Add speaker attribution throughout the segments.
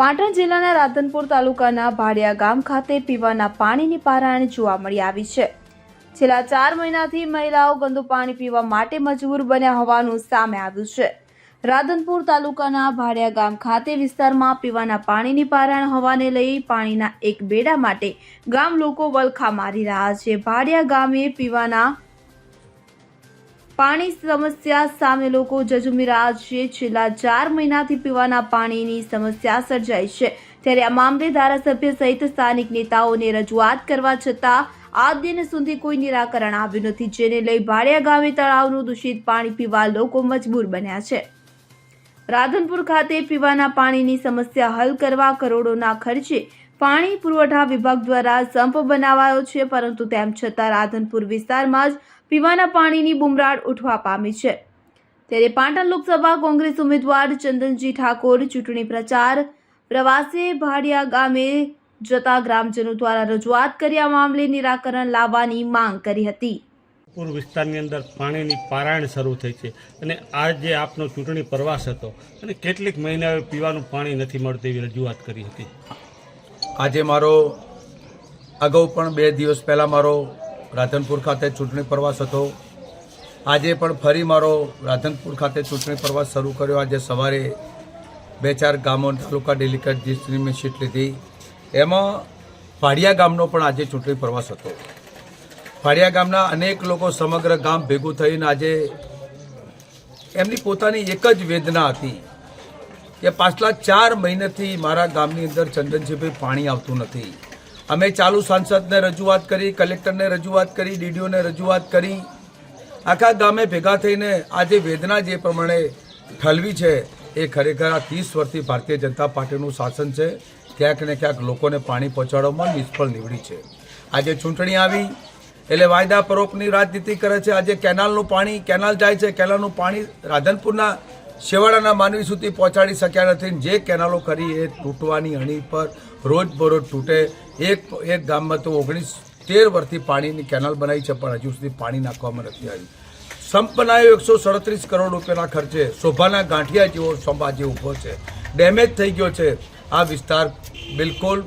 Speaker 1: પાટણ જિલ્લાના રાધનપુર તાલુકાના ભાડિયા ગામ ખાતે પીવાના પાણીની પારાયણ જોવા મળી આવી છે. છેલ્લા ચાર મહિનાથી મહિલાઓ ગંદુ પાણી પીવા માટે મજબૂર બન્યા હોવાનું સામે આવ્યું છે. રાધનપુર તાલુકાના ભાડિયા ગામ ખાતે વિસ્તારમાં પીવાના પાણીની પારાયણ હોવાને લઈ પાણીના એક બેડા માટે ગામ લોકો વલખા મારી રહ્યા છે. ભાડિયા ગામે પીવાના પાણી સમસ્યા સામે લોકો જજુમી રહ્યા છે. છેલ્લા ચાર મહિનાથી પીવાના પાણીની સમસ્યા સર્જાઈ છે. ત્યારે આ મામલે ધારાસભ્ય સહિત સ્થાનિક નેતાઓને રજૂઆત કરવા છતાં આ દિન સુધી કોઈ નિરાકરણ આવ્યું નથી, જેને લઈ ભાડિયા ગામે તળાવનું દૂષિત પાણી પીવા લોકો મજબૂર બન્યા છે. રાધનપુર ખાતે પીવાના પાણીની સમસ્યા હલ કરવા કરોડોના ખર્ચે પાણી પુરવઠા વિભાગ દ્વારા સંપ બનાવાયો છે, પરંતુ તેમ છતાં રાધનપુર વિસ્તારમાં જ પીવાના પાણીની બુમરાળ ઉઠવા પામી છે. ત્યારે પાટણ લોકસભા કોંગ્રેસ ઉમેદવાર ચંદનજી ઠાકોર ચૂંટણી પ્રચાર પ્રવાસે ભાડિયા ગામે જતા ગ્રામજનો દ્વારા રજૂઆત કર્યા મામલે નિરાકરણ લાવવાની માંગ કરી હતી.
Speaker 2: પૂર વિસ્તારની અંદર પાણીની પારાયણ શરૂ થઈ છે અને આ જે આપનો ચૂંટણી પ્રવાસ હતો અને કેટલીક મહિનાઓ પીવાનું પાણી નથી મળતું એવી રજૂઆત કરી હતી.
Speaker 3: આજે મારો અગાઉ પણ બે દિવસ પહેલાં મારો રાધનપુર ખાતે ચૂંટણી પ્રવાસ હતો. આજે પણ ફરી મારો રાધનપુર ખાતે ચૂંટણી પ્રવાસ શરૂ કર્યો. આજે સવારે બે ચાર ગામો તાલુકા ડેલિકેટ ડિસ્ટ્રિક્ટની મેં સીટ લીધી. એમાં ભાડિયા ગામનો પણ આજે ચૂંટણી પ્રવાસ હતો. ભાડિયા ગામના અનેક લોકો સમગ્ર ગામ ભેગું થઈને આજે એમની પોતાની એક જ વેદના હતી કે પાછલા ચાર મહિનાથી મારા ગામની અંદર ચંદનજીભાઈ પાણી આવતું નથી. અમે ચાલુ સાંસદને રજૂઆત કરી, કલેક્ટરને રજૂઆત કરી, ડીડીઓને રજૂઆત કરી. આખા ગામે ભેગા થઈને આજે વેદના જે પ્રમાણે ઠલવી છે, એ ખરેખર આ ત્રીસ વર્ષથી ભારતીય જનતા પાર્ટીનું શાસન છે. ક્યાંક ને ક્યાંક લોકોને પાણી પહોંચાડવામાં નિષ્ફળ નીવડી છે. આજે ચૂંટણી આવી, એટલે વાયદા પરોપની રાજનીતિ કરે છે. આજે કેનાલનું પાણી, કેનાલ જાય છે, કેનાલનું પાણી રાધનપુરના શેવાડાના માનવી સુધી પહોંચાડી શક્યા નથી જે કેનાલો કરી એ તૂટવાની અણી પર રોજ બરોજ તૂટે. એક એક ગામમાં તો ઓગણીસ તેર વર્ષથી પાણીની કેનાલ બનાવી છે, પણ હજુ સુધી પાણી નાખવામાં નથી આવ્યું. સંપ બનાવ્યો એકસો સડત્રીસ કરોડ રૂપિયાના ખર્ચે શોભાના ગાંઠિયા જેવો સંપ ઊભો છે. ડેમેજ થઈ ગયો છે. આ વિસ્તાર બિલકુલ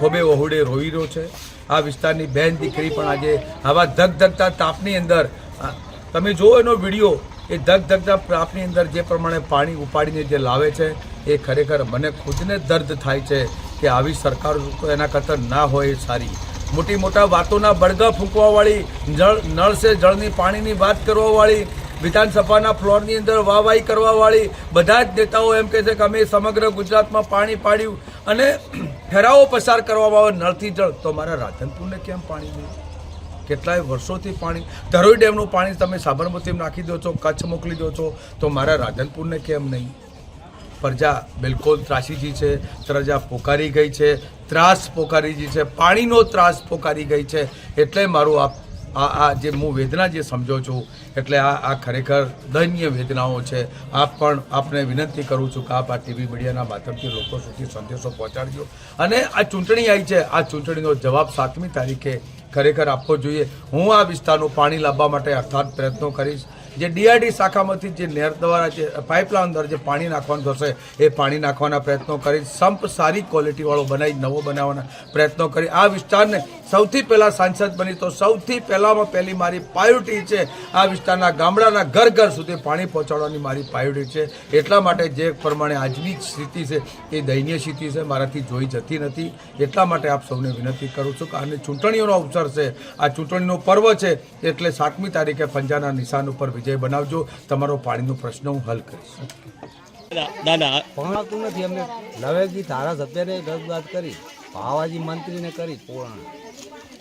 Speaker 3: ખોબે વહુડે રોઈ રહ્યો છે. આ વિસ્તારની બહેન દીકરી પણ આજે આવા ધગધગતા તાપની અંદર તમે જુઓ એનો વીડિયો એ ધગધગતા પ્રાપની અંદર જે પ્રમાણે પાણી ઉપાડીને જે લાવે છે, એ ખરેખર મને ખુદને દર્દ થાય છે કે આવી સરકાર એના કરતાં ના હોય સારી. મોટી મોટા વાતોના બળગા ફૂંકવાવાળી, જળ નળ સે જળની પાણીની વાત કરવાવાળી, વિધાનસભાના ફ્લોરની અંદર વાહવાહી કરવાવાળી, બધા જ નેતાઓ એમ કહે છે કે અમે સમગ્ર ગુજરાતમાં પાણી પાડ્યું અને ઠરાવો પસાર કરવામાં આવે નળથી જળ. તો મારા રાધનપુરને કેમ પાણી નહીં? કેટલાય વર્ષોથી પાણી, ધરોઈ ડેમનું પાણી તમે સાબરમતીમાં નાખી દો છો, કચ્છ મોકલી દો છો, તો મારા રાધનપુરને કેમ નહીં? પ્રજા બિલકુલ ત્રાસીજી છે, પ્રજા પોકારી ગઈ છે, ત્રાસ પોકારી ગઈ છે, પાણીનો ત્રાસ પોકારી ગઈ છે, એટલે મારું આ આ આ જે હું વેદના જે સમજો છું, એટલે આ આ ખરેખર દયનીય વેદનાઓ છે. આપ પણ આપને વિનંતી કરું છું કે આપ આ ટીવી મીડિયાના માધ્યમથી લોકો સુધી સંદેશો પહોંચાડજો. અને આ ચૂંટણી આવી છે. આ ચૂંટણીનો જવાબ સાતમી તારીખે ખરેખર આપવો જોઈએ. હું આ વિસ્તારનું પાણી લાવવા માટે અર્થાત પ્રયત્નો કરીશ. જે ડીઆરડી શાખામાંથી જે નહેર દ્વારા જે પાઇપલાઇન અંદર જે પાણી નાખવાનું થશે, એ પાણી નાખવાના પ્રયત્નો કરી, સંપ સારી ક્વોલિટીવાળો બનાવી, નવો બનાવવાના પ્રયત્નો કરી. આ વિસ્તારને સૌથી પહેલાં સાંસદ બની તો સૌથી પહેલાંમાં પહેલી મારી પ્રાયોરિટી છે. આ વિસ્તારના ગામડાના ઘર ઘર સુધી પાણી પહોંચાડવાની મારી પ્રાયોરિટી છે. એટલા માટે જે પ્રમાણે આજની સ્થિતિ છે, એ દયનીય સ્થિતિ છે. મારાથી જોઈ જતી નથી. એટલા માટે આપ સૌને વિનંતી કરું છું કે આને ચૂંટણીઓનો અવસર છે. આ ચૂંટણીનો પર્વ છે, એટલે સાતમી તારીખે પંજાના નિશાન ઉપર વિજય બનાવજો તમારો પાણીનો પ્રશ્ન હું હલ કરીશ.
Speaker 2: દાદા
Speaker 4: ભણાતું નથી અમે નવેજી ધારાસભ્યને રજૂઆત કરી ભાવાજી મંત્રીને કરી પુરાણ.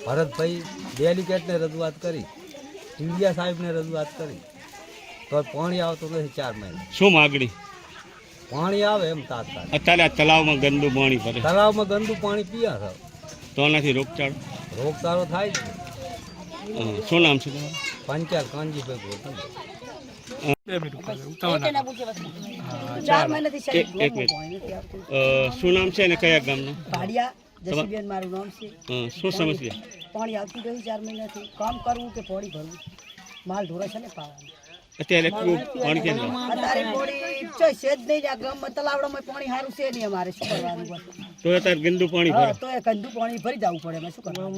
Speaker 4: ભરતભાઈ ડેલિકેટને રજૂઆત કરી ઇન્ડિયા સાહેબને રજૂઆત કરી. તો પાણી આવતું નથી ચાર મહિના.
Speaker 2: શું માગણી?
Speaker 4: પાણી આવે એમ તાત્કાલિક.
Speaker 2: અત્યારે આ તળાવમાં ગંદુ પાણી ભરે.
Speaker 4: તળાવમાં ગંદુ પાણી પીયા
Speaker 2: તો એનાથી રોગચાળો
Speaker 4: રોગચાળો થાય છે.
Speaker 2: શું નામ છે તમારું?
Speaker 4: પંચાયત કાનજીભાઈ ગોતમ
Speaker 2: એક એક મિનિટ. અ, શું નામ છે અને કયા ગામનું?
Speaker 5: ભાડિયા જસીબેન મારું નામ છે.
Speaker 2: શું સમસ્યા?
Speaker 5: પાણી આવતું ગયું ચાર મહિનાથી. કામ કરવું કે પાણી ભરવું? માલ ઢોરે છે ને પાવાનું
Speaker 2: અત્યારે એટલું પાણી કેમ
Speaker 5: અત્યારે પાણી ચોય છે. જ નહીં આ ગામમાં તલાવડામાં પાણી સારું છે નહીં અમારે શું કરવાનું
Speaker 2: તો અત્યારે ગંદુ પાણી ભરે.
Speaker 5: તો એ ગંદુ પાણી ભરી જવું પડે એમાં શું કરવાનું?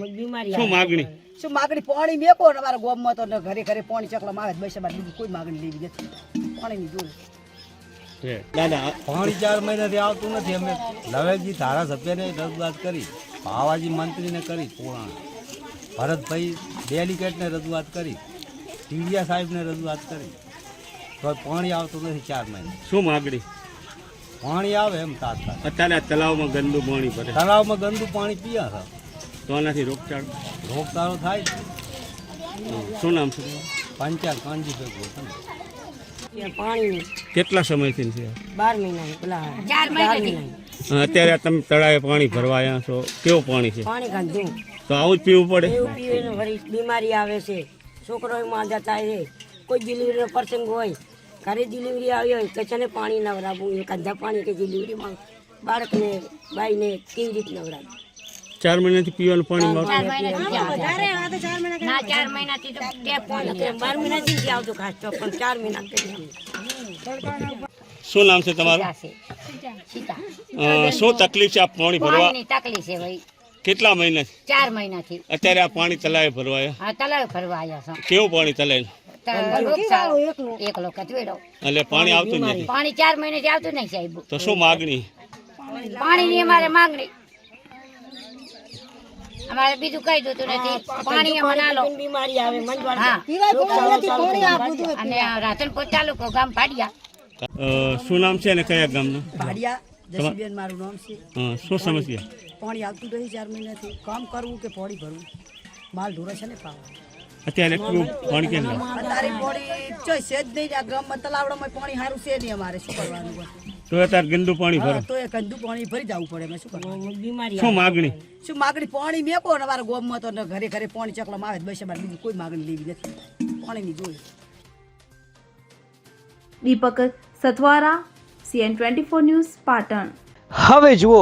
Speaker 2: શું માગણી?
Speaker 5: શું માગણી? પાણી મેકો ને અમારા ગામમાં તો ને ઘરે ઘરે પાણી ચકલામાં આવે બસ અમારે બીજી કોઈ માગણી લેવી નથી. પાણીની જોડે.
Speaker 2: દાદા
Speaker 4: પાણી ચાર મહિનાથી આવતું નથી અમે નવેજી ધારાસભ્યને રજૂઆત કરી ભાવાજી મંત્રીને કરી પુરાણ. ભરતભાઈ ડેલિકેટને રજૂઆત કરી ટીડિયા સાહેબને રજૂઆત કરી. તો પાણી આવતું નથી ચાર મહિના.
Speaker 2: શું માગણી?
Speaker 4: પાણી આવે એમ તાત્કાલિક.
Speaker 2: અત્યારે તલાવમાં ગંદુ પાણી ભરે.
Speaker 4: તળાવમાં ગંદુ પાણી પીયા છે.
Speaker 2: તો આનાથી રોગચાળો?
Speaker 4: રોગચાળો થાય
Speaker 2: શું નામ છે?
Speaker 4: પંચાલ કાંજી
Speaker 6: પાણી
Speaker 2: કેટલા સમયથી છે?
Speaker 6: બાર મહિના પેલા ચાર મહિના
Speaker 2: અત્યારે તમે તળાવે પાણી ભરવા આવ્યા છો. કેવું પાણી છે?
Speaker 6: પાણી ગંદુ.
Speaker 2: તો આવું જ પીવું પડે?
Speaker 6: એવું બીમારી આવે છે. છોકરો માંદા થાય કોઈ ડિલિવરીનો પ્રસંગ હોય ઘરે ડિલિવરી આવી હોય તો છે પાણી નવરાવું એ કાંધા પાણી કે ડિલિવરીમાં બાળકને બાઈને કેવી રીતે નવરાવું?
Speaker 2: ચાર મહિનાથી પીવાનું પાણી
Speaker 6: ચાર મહિનાથી તો ટેપ પાણી બાર મહિનાથી નથી આવતું ખાસ તો પણ ચાર મહિના
Speaker 2: શું નામ છે તમારું? શું તકલીફ છે આ પાણી ભરવા?
Speaker 7: તકલીફ છે ભાઈ.
Speaker 2: કેટલા મહિના?
Speaker 7: ચાર મહિનાથી.
Speaker 2: અત્યારે આ પાણી તલાવે ભરવા આવ્યા?
Speaker 7: તલાવે આવ્યા છો.
Speaker 2: કેવું પાણી તલાવે
Speaker 7: એકલો? કચવેડો
Speaker 2: એટલે પાણી આવતું નથી?
Speaker 7: પાણી ચાર મહિનાથી આવતું નહીં સાહેબ.
Speaker 2: તો શું માગણી?
Speaker 7: પાણીની અમારે માગણી. અમારે બીજું કઈ જોતું નથી. પાણી આલો
Speaker 6: બીમારી આવે મંજવાળ
Speaker 7: હા. અને આ રાધનપુર તાલુકો ગામ પાડિયા.
Speaker 2: શું નામ છે અને કયા ગામનું?
Speaker 5: પાડિયા જસીબેન મારું નામ છે.
Speaker 2: શું સમસ્યા?
Speaker 5: પાણી આવતું નથી ચાર મહિનાથી. કામ કરવું કે પાણી ભરવું? માલ ઢોરે છે ને પાવા.
Speaker 2: અત્યારે પાણી કેમ
Speaker 5: અત્યારે પાણી ચોય છે જ નહીં આ ગામમાં તલાવડામાં પાણી સારું છે નહીં અમારે શું કરવાનું?
Speaker 2: તો અત્યારે ગંદુ પાણી ભરે.
Speaker 5: તો એ ગંદુ પાણી ભરી જવું પડે એમાં શું કરવાનું?
Speaker 6: બીમારી
Speaker 2: શું માગણી?
Speaker 5: શું માગણી? પાણી મેકો ને અમારા ગામમાં તો ઘરે ઘરે પાણી ચકલામાં આવે બસ અમારે બીજી કોઈ માગણી લેવી નથી. પાણીની જોડે
Speaker 1: Deepak Sathvara CN twenty four news Patan.
Speaker 8: હવે જુઓ